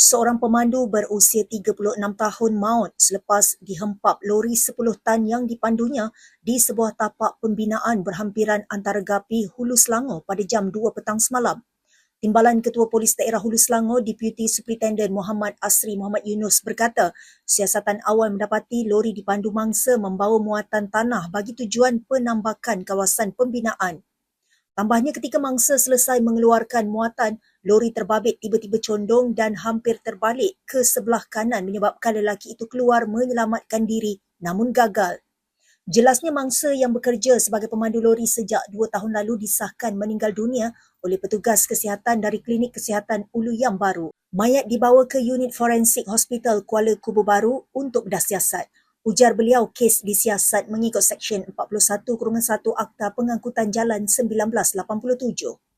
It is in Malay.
Seorang pemandu berusia 36 tahun maut selepas dihempap lori 10 tan yang dipandunya di sebuah tapak pembinaan berhampiran antara Gapi Hulu Selangor pada jam 2 petang semalam. Timbalan Ketua Polis Daerah Hulu Selangor, Deputy Superintendent Muhammad Asri Muhammad Yunus berkata, siasatan awal mendapati lori dipandu mangsa membawa muatan tanah bagi tujuan penambakan kawasan pembinaan. Tambahnya ketika mangsa selesai mengeluarkan muatan, lori terbabit tiba-tiba condong dan hampir terbalik ke sebelah kanan menyebabkan lelaki itu keluar menyelamatkan diri namun gagal. Jelasnya mangsa yang bekerja sebagai pemandu lori sejak dua tahun lalu disahkan meninggal dunia oleh petugas kesihatan dari Klinik Kesihatan Ulu Yang Baru. Mayat dibawa ke unit forensik Hospital Kuala Kubu Baru untuk bedah siasat. Ujar beliau kes disiasat mengikut Seksyen 41-1 Akta Pengangkutan Jalan 1987.